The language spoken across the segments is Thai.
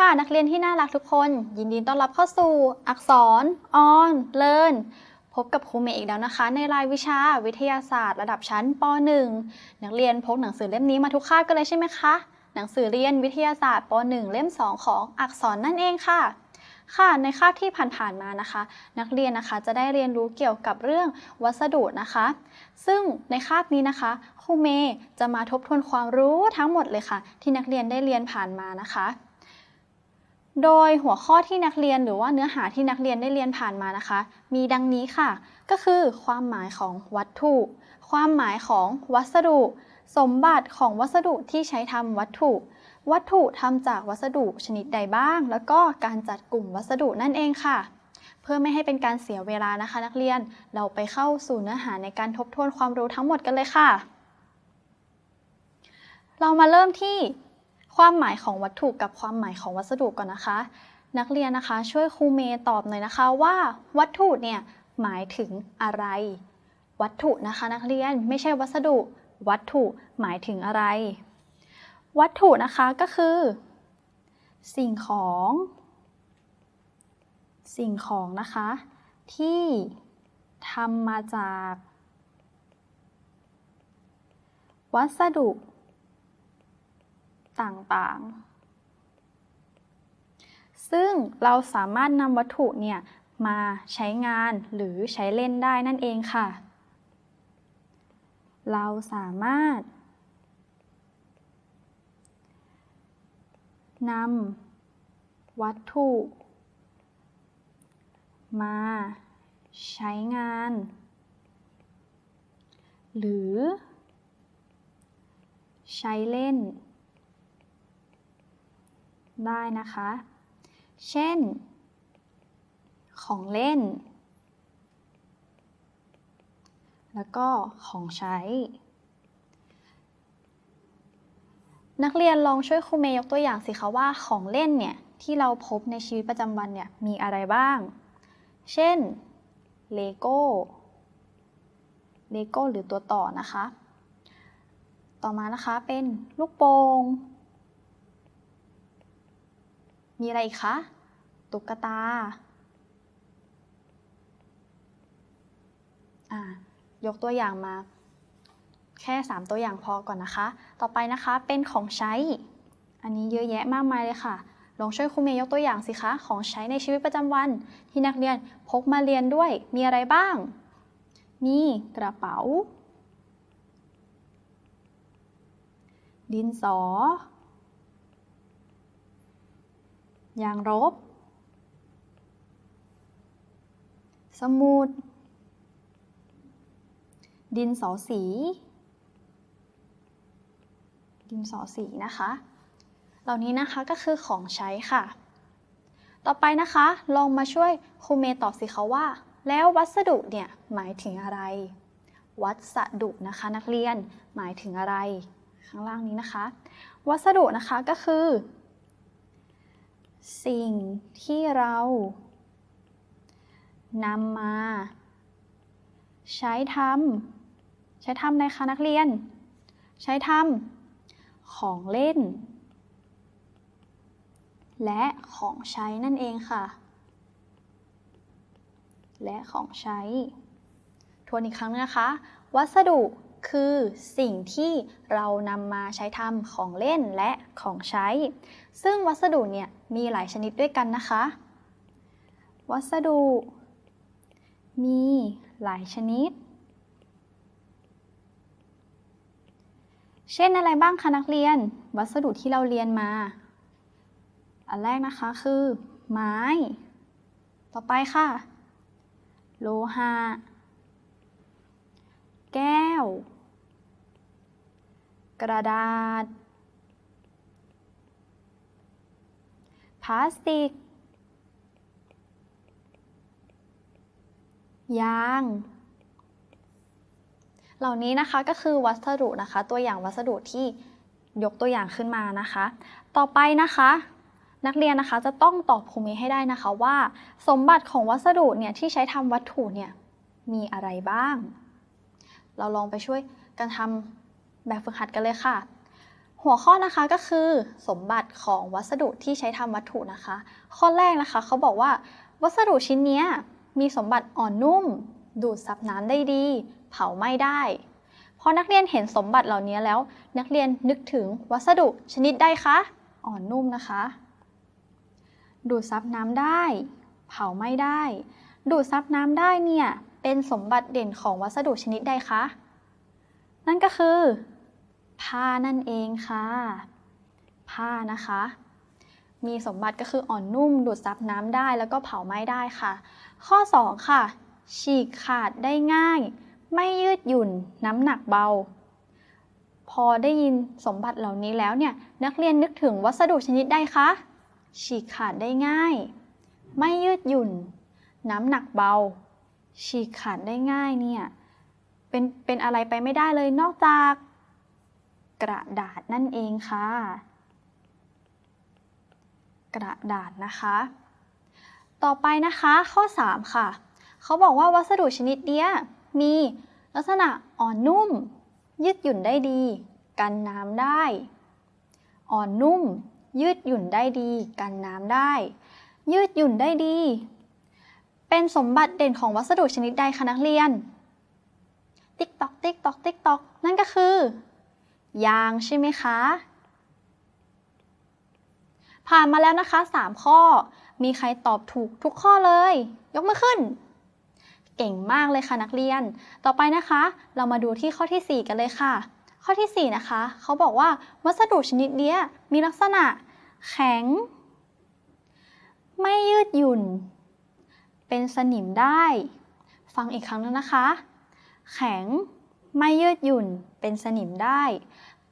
ค่ะ นักเรียนที่น่ารักทุกคน ยินดีต้อนรับเข้าสู่ อักษรออนเลินพบกับครูเมย์อีกแล้วนะคะ ในรายวิชาวิทยาศาสตร์ ระดับชั้นป .1 นักเรียนพกหนังสือเล่มนี้มาทุกคาบกันเลยใช่ไหมคะ หนังสือเรียนวิทยาศาสตร์ป .1 เล่ม 2 ของอักษรนั่นเองค่ะ ค่ะในคาบที่ผ่านๆมานะคะ นักเรียนนะคะจะได้เรียนรู้เกี่ยวกับเรื่องวัสดุนะคะ ซึ่งในคาบนี้นะคะครูเมย์จะมาทบทวนความรู้ทั้งหมดเลยค่ะ ที่นักเรียนได้เรียนผ่านมานะคะ โดยหัวข้อที่นักเรียนหรือว่าเนื้อหาที่นักเรียนได้เรียนผ่านมานะคะ มีดังนี้ค่ะ ก็คือความหมายของวัตถุ ความหมายของวัสดุ สมบัติของวัสดุที่ใช้ทำวัตถุ วัตถุทำจากวัสดุชนิดใดบ้าง แล้วก็การจัดกลุ่มวัสดุนั่นเองค่ะ เพื่อไม่ให้เป็นการเสียเวลานะคะ นักเรียนเราไปเข้าสู่เนื้อหาในการทบทวนความรู้ทั้งหมดกันเลยค่ะ เรามาเริ่มที่ ความหมายของวัตถุกับความหมายของวัสดุก่อนนะคะ นักเรียนนะคะช่วยครูเมย์ตอบหน่อยนะคะว่า วัตถุเนี่ยหมายถึงอะไร วัตถุนะคะนักเรียนไม่ใช่วัสดุ วัตถุหมายถึงอะไร วัตถุนะคะก็คือ สิ่งของ สิ่งของนะคะ ที่ทำมาจาก วัสดุ ต่างๆ ซึ่งเราสามารถนำวัตถุเนี่ยมาใช้งานหรือใช้เล่นได้นั่นเองค่ะ เราสามารถนำวัตถุ มาใช้งาน หรือ ใช้เล่น ได้นะคะ เช่น ของเล่น แล้วก็ของใช้ นักเรียนลองช่วยครูเมย์ยกตัวอย่างสิคะว่าของเล่นเนี่ยที่เราพบในชีวิตประจำวันเนี่ยมีอะไรบ้าง เช่น เลโก้ เลโก้หรือตัวต่อนะคะ ต่อมานะคะเป็นลูกโป่ง มีอะไรอีกคะ ตุ๊กตา อ่ายกตัวอย่างมา แค่ 3 ตัวอย่างพอก่อนนะคะ ต่อไปนะคะ เป็นของใช้ อันนี้เยอะแยะมากมายเลยค่ะ ลองช่วยครูเมย์ยกตัวอย่างสิคะ ของใช้ในชีวิตประจำวัน ที่นักเรียนพกมาเรียนด้วย มีอะไรบ้าง มีกระเป๋า ดินสอ ยางรบ สมุด ดินสอสี ดินสอสีนะคะ เหล่านี้นะคะก็คือของใช้ค่ะ ต่อไปนะคะลองมาช่วยครูเมย์ตอบสิคะว่า แล้ววัสดุเนี่ยหมายถึงอะไร วัสดุนะคะนักเรียนหมายถึงอะไร ข้างล่างนี้นะคะ วัสดุนะคะก็คือ สิ่งที่เรานำมา ใช้ทำใช้ทำในคะนักเรียน ใช้ทำของเล่น และของใช้นั่นเองค่ะ และของใช้ ทวนอีกครั้งนะคะ วัสดุ คือสิ่งที่เรานำมาใช้ทำของเล่นและของใช้ ซึ่งวัสดุเนี่ยมีหลายชนิดด้วยกันนะคะ วัสดุ มีหลายชนิด เช่นอะไรบ้างคะนักเรียน วัสดุที่เราเรียนมา อันแรกนะคะคือ ไม้ ต่อไปค่ะ โลหะแก้ว กระดาษ พลาสติก ยาง เหล่านี้นะคะก็คือวัสดุนะคะ ตัวอย่างวัสดุที่ยกตัวอย่างขึ้นมานะคะ ต่อไปนะคะ นักเรียนนะคะจะต้องตอบครูเมย์ให้ได้นะคะว่า สมบัติของวัสดุเนี่ยที่ใช้ทำวัตถุเนี่ยมีอะไรบ้าง เราลองไปช่วยกันทำ แบบฝึกหัดกันเลยค่ะ หัวข้อนะคะก็คือสมบัติของวัสดุที่ใช้ทำวัตถุนะคะ ข้อแรกนะคะเขาบอกว่า วัสดุชิ้นนี้มีสมบัติอ่อนนุ่ม ดูดซับน้ำได้ดี เผาไหม้ได้พอนักเรียนเห็นสมบัติเหล่านี้แล้ว นักเรียนนึกถึงวัสดุชนิดใดคะอ่อนนุ่มนะคะ ดูดซับน้ำได้ เผาไหม้ได้ ดูดซับน้ำได้เนี่ยเป็นสมบัติเด่นของวัสดุชนิดใดคะ นั่นก็คือ ผ้านั่นเองค่ะ ผ้านะคะ มีสมบัติก็คืออ่อนนุ่ม ดูดซับน้ำได้แล้วก็เผาไหม้ได้ค่ะ ข้อ 2 ค่ะ ฉีกขาดได้ง่าย ไม่ยืดหยุ่น น้ำหนักเบา พอได้ยินสมบัติเหล่านี้แล้วเนี่ยนักเรียนนึกถึงวัสดุชนิดใดคะ ฉีกขาดได้ง่าย ไม่ยืดหยุ่น น้ำหนักเบา ฉีกขาดได้ง่ายเนี่ยเป็นเป็นอะไรไปไม่ได้เลยนอกจาก กระดาษนั่นเองค่ะ กระดาษนะคะ ต่อไปนะคะข้อ 3 ค่ะ เขาบอกว่าวัสดุชนิดเนี้ยมีลักษณะอ่อนนุ่ม ยืดหยุ่นได้ดี กันน้ำได้ อ่อนนุ่ม ยืดหยุ่นได้ดี กันน้ำได้ ยืดหยุ่นได้ดี เป็นสมบัติเด่นของวัสดุชนิดใดคะนักเรียน ติ๊กตอกติ๊กตอกติ๊กตอกนั่นก็คือ ยางใช่ไหมคะ ผ่านมาแล้วนะคะ 3 ข้อ มีใครตอบถูกทุกข้อเลย ยกมือขึ้น เก่งมากเลยค่ะนักเรียน ต่อไปนะคะ เรามาดูที่ข้อที่ 4 กันเลยค่ะ ข้อที่ 4 นะคะ เขาบอกว่าวัสดุชนิดเนี้ยมีลักษณะ แข็ง ไม่ยืดหยุ่น เป็นสนิมได้ ฟังอีกครั้งนึงนะคะ แข็ง ไม่ยืดหยุ่น เป็นสนิมได้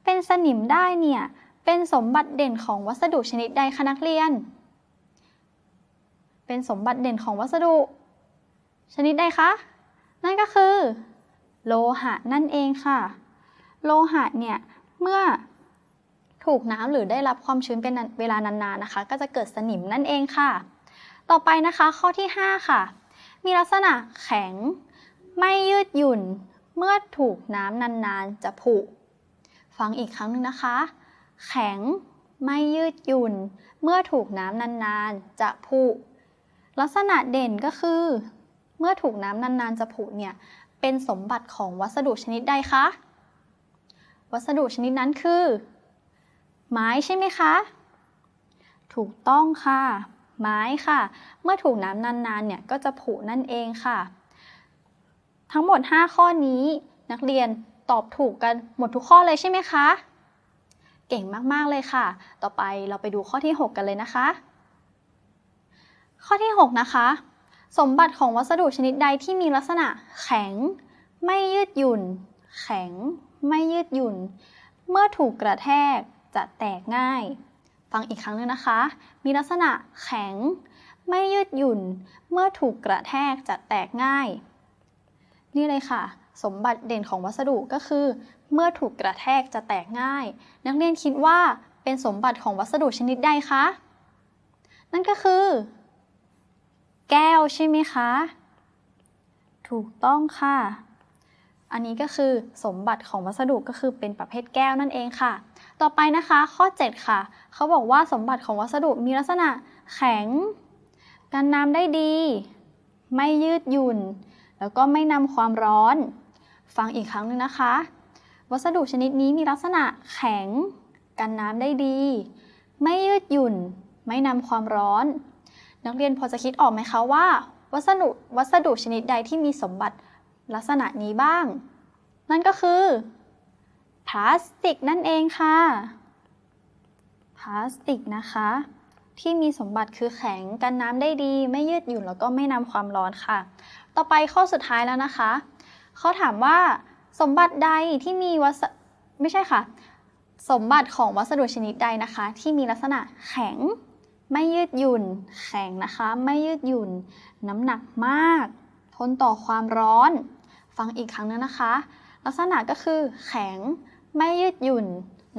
เป็นสนิมได้เนี่ย เป็นสมบัติเด่นของวัสดุชนิดใดคะนักเรียน เป็นสมบัติเด่นของวัสดุ ชนิดใดคะ นั่นก็คือ โลหะนั่นเองค่ะ โลหะเนี่ย เมื่อถูกน้ำหรือได้รับความชื้นเป็นเวลานานๆนะคะ ก็จะเกิดสนิมนั่นเองค่ะ ต่อไปนะคะข้อที่ 5 ค่ะ มีลักษณะแข็ง ไม่ยืดหยุ่น เมื่อถูกน้ำนานๆ จะผุ ฟังอีกครั้งหนึ่งนะคะ แข็งไม่ยืดหยุ่น เมื่อถูกน้ำนานๆ จะผุ ลักษณะเด่นก็คือ เมื่อถูกน้ำนานๆ จะผุเนี่ย เป็นสมบัติของวัสดุชนิดใดคะ วัสดุชนิดนั้นคือ ไม้ใช่ไหมคะ ถูกต้องค่ะ ไม้ค่ะ เมื่อถูกน้ำนานๆ เนี่ยก็จะผุนั่นเองค่ะ ทั้งหมด 5 ข้อนี้ นักเรียนตอบถูกกันหมดทุกข้อเลยใช่ไหมคะ เก่งมากๆเลยค่ะ ต่อไปเราไปดูข้อที่ 6 กันเลยนะคะ ข้อที่ 6 นะคะ สมบัติของวัสดุชนิดใดที่มีลักษณะแข็ง ไม่ยืดหยุ่น แข็ง ไม่ยืดหยุ่น เมื่อถูกกระแทกจะแตกง่าย ฟังอีกครั้งหนึงนะคะ มีลักษณะแข็ง ไม่ยืดหยุ่น เมื่อถูกกระแทกจะแตกง่าย นี่เลยค่ะ สมบัติเด่นของวัสดุก็คือ เมื่อถูกกระแทกจะแตกง่าย นักเรียนคิดว่าเป็นสมบัติของวัสดุชนิดใดคะ นั่นก็คือ แก้วใช่ไหมคะ ถูกต้องค่ะ อันนี้ก็คือสมบัติของวัสดุก็คือเป็นประเภทแก้วนั่นเองค่ะ ต่อไปนะคะ ข้อ 7 ค่ะ เขาบอกว่าสมบัติของวัสดุมีลักษณะแข็ง กันน้ำได้ดี ไม่ยืดหยุ่น แล้วก็ไม่นำความร้อน ฟังอีกครั้งหนึงนะคะ วัสดุชนิดนี้มีลักษณะแข็ง กันน้ำได้ดี ไม่ยืดหยุ่น ไม่นำความร้อน นักเรียนพอจะคิดออกไหมคะว่า วัสดุวัสดุชนิดใดที่มีสมบัติลักษณะนี้บ้าง นั่นก็คือพลาสติกนั่นเองค่ะพลาสติกนะคะ ที่มีสมบัติคือแข็งกันน้ำได้ดี ไม่ยืดหยุ่นแล้วก็ไม่นำความร้อนค่ะ ต่อไปข้อสุดท้ายแล้วนะคะ เขาถามว่าสมบัติใดที่มีวัสไม่ใช่ค่ะ สมบัติของวัสดุชนิดใดนะคะ ที่มีลักษณะแข็ง ไม่ยืดหยุ่น แข็งนะคะ ไม่ยืดหยุ่น น้ำหนักมาก ทนต่อความร้อน ฟังอีกครั้งนึงนะคะ ลักษณะก็คือ แข็ง ไม่ยืดหยุ่น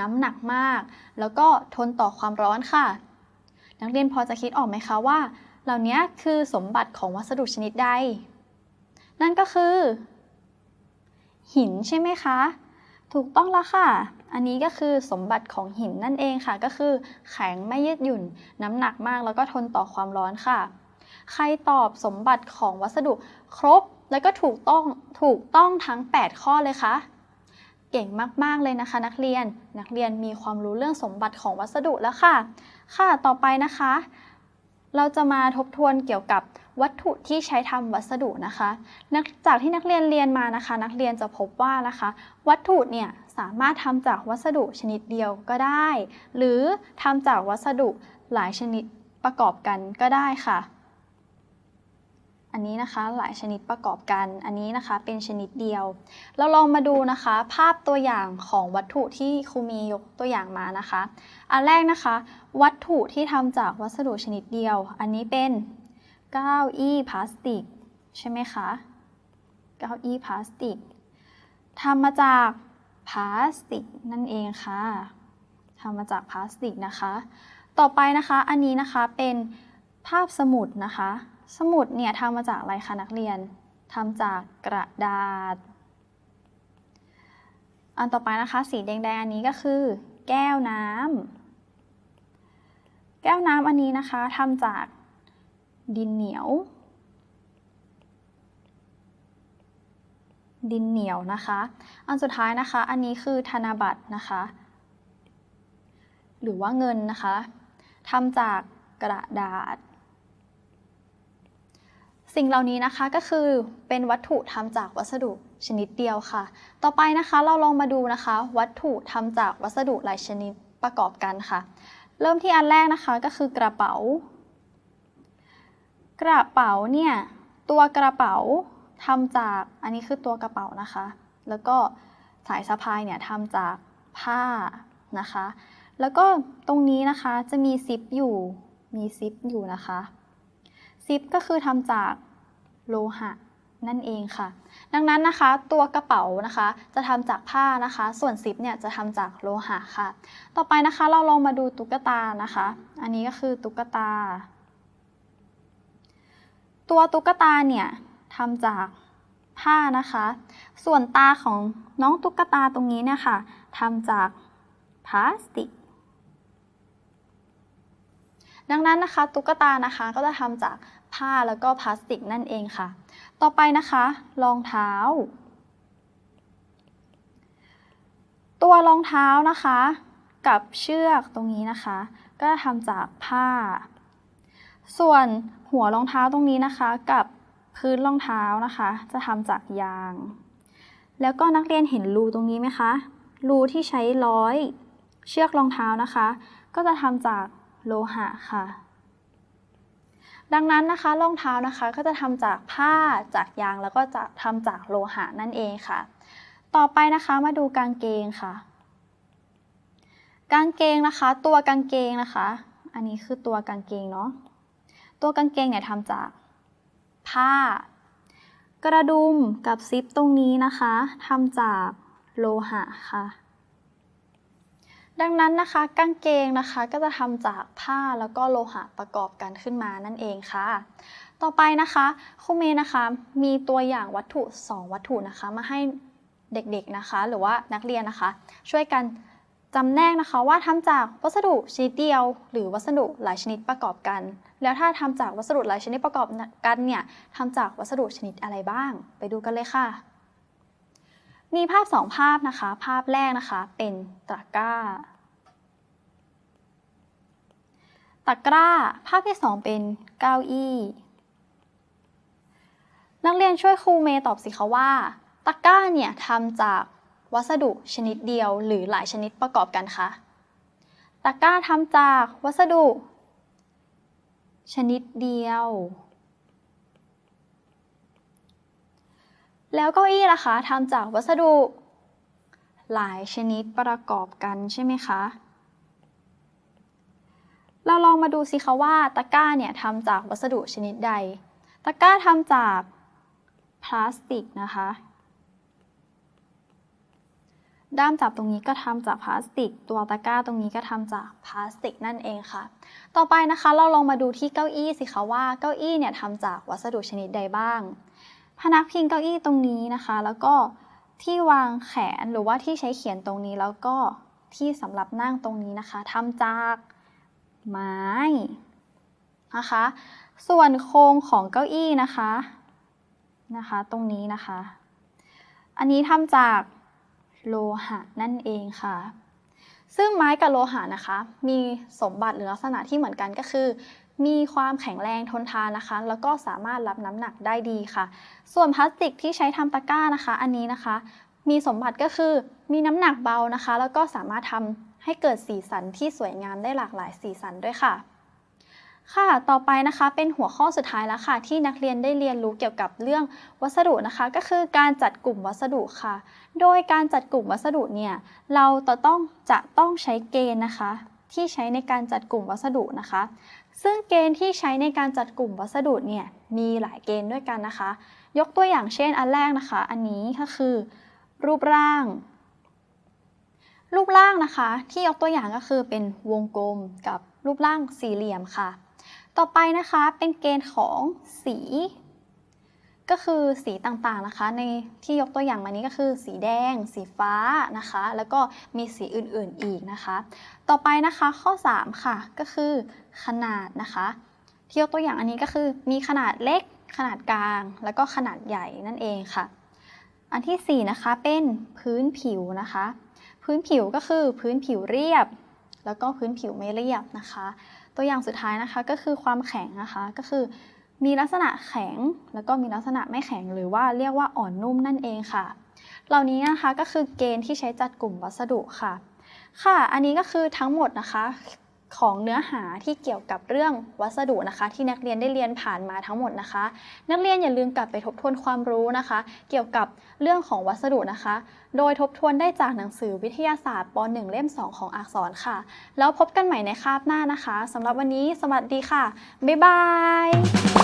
น้ำหนักมาก แล้วก็ทนต่อความร้อนค่ะ นักเรียนพอจะคิดออกไหมคะว่า เหล่านี้คือสมบัติของวัสดุชนิดใด นั่นก็คือ หินใช่ไหมคะ ถูกต้องแล้วค่ะ อันนี้ก็คือสมบัติของหินนั่นเองค่ะ ก็คือแข็งไม่ยืดหยุ่น น้ำหนักมากแล้วก็ทนต่อความร้อนค่ะ ใครตอบสมบัติของวัสดุครบแล้วก็ถูกต้องถูกต้องทั้ง 8 ข้อเลยคะเก่งมากๆเลยนะคะนักเรียน นักเรียนมีความรู้เรื่องสมบัติของวัสดุแล้วค่ะ ค่ะ ต่อไปนะคะ เราจะมาทบทวนเกี่ยวกับวัตถุที่ใช้ทำวัสดุนะคะจากที่นักเรียนเรียนมานะคะ นักเรียนจะพบว่านะคะ วัตถุเนี่ยสามารถทำจากวัสดุชนิดเดียวก็ได้ หรือทำจากวัสดุหลายชนิดประกอบกันก็ได้ค่ะ อันนี้นะคะหลายชนิดประกอบกัน อันนี้นะคะเป็นชนิดเดียว เราลองมาดูนะคะ ภาพตัวอย่างของวัตถุที่ครูมียกตัวอย่างมานะคะ อันแรกนะคะ วัตถุที่ทำจากวัสดุชนิดเดียว อันนี้เป็นเก้าอี้พลาสติก ใช่ไหมคะเก้าอี้พลาสติกทำมาจากพลาสติกนั่นเองค่ะทำมาจากพลาสติกนะคะ ต่อไปนะคะอันนี้นะคะเป็นภาพสมุดนะคะ สมุดเนี่ยทำมาจากอะไรคะนักเรียนทำจากกระดาษ อันต่อไปนะคะ สีแดงๆอันนี้ก็คือ แก้วน้ำแก้วน้ำอันนี้นะคะทำจากดินเหนียว ดินเหนียวนะคะ อันสุดท้ายนะคะ อันนี้คือธนบัตรนะคะ หรือว่าเงินนะคะทำจากกระดาษ สิ่งเหล่านี้นะคะก็คือเป็นวัตถุทำจากวัสดุชนิดเดียวค่ะ ต่อไปนะคะเราลองมาดูนะคะ วัตถุทำจากวัสดุหลายชนิดประกอบกันค่ะ เริ่มที่อันแรกนะคะก็คือกระเป๋า กระเป๋าเนี่ยตัวกระเป๋าทำจากอันนี้คือตัวกระเป๋านะคะ แล้วก็สายสะพายเนี่ยทำจากผ้านะคะ แล้วก็ตรงนี้นะคะจะมีซิปอยู่มีซิปอยู่นะคะซิปก็คือทำจาก โลหะนั่นเองค่ะ ดังนั้นนะคะตัวกระเป๋านะคะจะทำจากผ้านะคะ ส่วนซิปเนี่ยจะทำจากโลหะค่ะ ต่อไปนะคะเราลองมาดูตุ๊กตานะคะ อันนี้ก็คือตุ๊กตา ตัวตุ๊กตาเนี่ยทำจากผ้านะคะ ส่วนตาของน้องตุ๊กตาตรงนี้เนี่ยค่ะทำจากพลาสติก ดังนั้นนะคะตุ๊กตานะคะก็จะทำจาก ผ้าแล้วก็พลาสติกนั่นเองค่ะ ต่อไปนะคะรองเท้า ตัวรองเท้านะคะ กับเชือกตรงนี้นะคะ ก็ทำจากผ้า ส่วนหัวรองเท้าตรงนี้นะคะ กับพื้นรองเท้านะคะ จะทำจากยาง แล้วก็นักเรียนเห็นรูตรงนี้ไหมคะรูที่ใช้ร้อย เชือกรองเท้านะคะ ก็จะทำจากโลหะค่ะ ดังนั้นนะคะรองเท้านะคะก็จะทำจากผ้าจากยางแล้วก็จะทำจากโลหะนั่นเองค่ะ ต่อไปนะคะมาดูกางเกงค่ะ กางเกงนะคะ ตัวกางเกงนะคะ อันนี้คือตัวกางเกงเนาะตัวกางเกงเนี่ยทำจากผ้า กระดุมกับซิปตรงนี้นะคะทำจากโลหะค่ะ ดังนั้นนะคะกางเกงนะคะก็จะทำจากผ้าแล้วก็โลหะประกอบกันขึ้นมานั่นเองค่ะ ต่อไปนะคะครูเมย์นะคะมีตัวอย่างวัตถุ 2 วัตถุนะคะ มาให้เด็กๆนะคะ หรือว่านักเรียนนะคะ ช่วยกันจำแนกนะคะว่าทำจากวัสดุชนิดเดียว หรือวัสดุหลายชนิดประกอบกัน แล้วถ้าทำจากวัสดุหลายชนิดประกอบกันเนี่ยทำจากวัสดุชนิดอะไรบ้าง ไปดูกันเลยค่ะ มีภาพสองภาพนะคะ ภาพแรกนะคะเป็นตะกร้า ตะกร้า ภาพที่สองเป็นเก้าอี้ นักเรียนช่วยครูเมย์ตอบสิคะว่า ตะกร้าเนี่ยทำจากวัสดุชนิดเดียวหรือหลายชนิดประกอบกันคะ ตะกร้าทำจากวัสดุ ชนิดเดียว แล้วเก้าอี้ล่ะคะทำจากวัสดุ หลายชนิดประกอบกันใช่ไหมคะ เราลองมาดูสิคะว่าตะกร้าเนี่ยทำจากวัสดุชนิดใด ตะกร้าทำจากพลาสติกนะคะ ด้ามจับตรงนี้ก็ทำจากพลาสติก ตัวตะกร้าตรงนี้ก็ทำจากพลาสติกนั่นเองค่ะ ต่อไปนะคะเราลองมาดูที่เก้าอี้สิคะว่าเก้าอี้เนี่ยทำจากวัสดุชนิดใดบ้าง พนักพิงเก้าอี้ตรงนี้นะคะ แล้วก็ที่วางแขนหรือว่าที่ใช้เขียนตรงนี้แล้วก็ที่สำหรับนั่งตรงนี้นะคะทำจากไม้นะคะ ส่วนโครงของเก้าอี้นะคะนะคะ ตรงนี้นะคะ อันนี้ทำจากโลหะนั่นเองค่ะ ซึ่งไม้กับโลหะนะคะ มีสมบัติหรือลักษณะที่เหมือนกันก็คือ มีความแข็งแรงทนทานนะคะ แล้วก็สามารถรับน้ำหนักได้ดีค่ะ ส่วนพลาสติกที่ใช้ทำตะกร้านะคะ อันนี้นะคะ มีสมบัติก็คือมีน้ำหนักเบานะคะ แล้วก็สามารถทำให้เกิดสีสันที่สวยงามได้หลากหลายสีสันด้วยค่ะ ค่ะ ต่อไปนะคะเป็นหัวข้อสุดท้ายแล้วค่ะ ที่นักเรียนได้เรียนรู้เกี่ยวกับเรื่องวัสดุนะคะ ก็คือการจัดกลุ่มวัสดุค่ะ โดยการจัดกลุ่มวัสดุเนี่ยเราจะต้องจะต้องใช้เกณฑ์นะคะที่ใช้ในการจัดกลุ่มวัสดุนะคะ ซึ่งเกณฑ์ที่ใช้ในการจัดกลุ่มวัสดุเนี่ยมีหลายเกณฑ์ด้วยกันนะคะ ยกตัวอย่างเช่นอันแรกนะคะ อันนี้ก็คือ รูปร่าง รูปร่างนะคะ ที่ยกตัวอย่างก็คือเป็นวงกลมกับรูปร่างสี่เหลี่ยมค่ะ ต่อไปนะคะเป็นเกณฑ์ของสี ก็คือสีต่างๆนะคะ ในที่ยกตัวอย่างมานี้ก็คือ สีแดง สีฟ้านะคะ แล้วก็มีสีอื่นๆอีกนะคะ ต่อไปนะคะข้อ 3 ค่ะ ก็คือขนาดนะคะ ที่ยกตัวอย่างอันนี้ก็คือมีขนาดเล็ก ขนาดกลาง แล้วก็ขนาดใหญ่นั่นเองค่ะ อันที่ 4 นะคะเป็นพื้นผิวนะคะ พื้นผิวก็คือพื้นผิวเรียบ แล้วก็พื้นผิวไม่เรียบนะคะ ตัวอย่างสุดท้ายนะคะก็คือความแข็งนะคะก็คือ มีลักษณะแข็ง แล้วก็มีลักษณะไม่แข็งหรือว่าเรียกว่าอ่อนนุ่มนั่นเองค่ะ เหล่านี้นะคะก็คือเกณฑ์ที่ใช้จัดกลุ่มวัสดุค่ะ ค่ะ อันนี้ก็คือทั้งหมดนะคะของเนื้อหาที่เกี่ยวกับเรื่องวัสดุนะคะ ที่นักเรียนได้เรียนผ่านมาทั้งหมดนะคะ นักเรียนอย่าลืมกลับไปทบทวนความรู้นะคะ เกี่ยวกับเรื่องของวัสดุนะคะ โดยทบทวนได้จากหนังสือวิทยาศาสตร์ป .1 เล่ม 2 ของอักษรค่ะ แล้วพบกันใหม่ในคาบหน้านะคะสำหรับวันนี้สวัสดีค่ะ บ๊ายบาย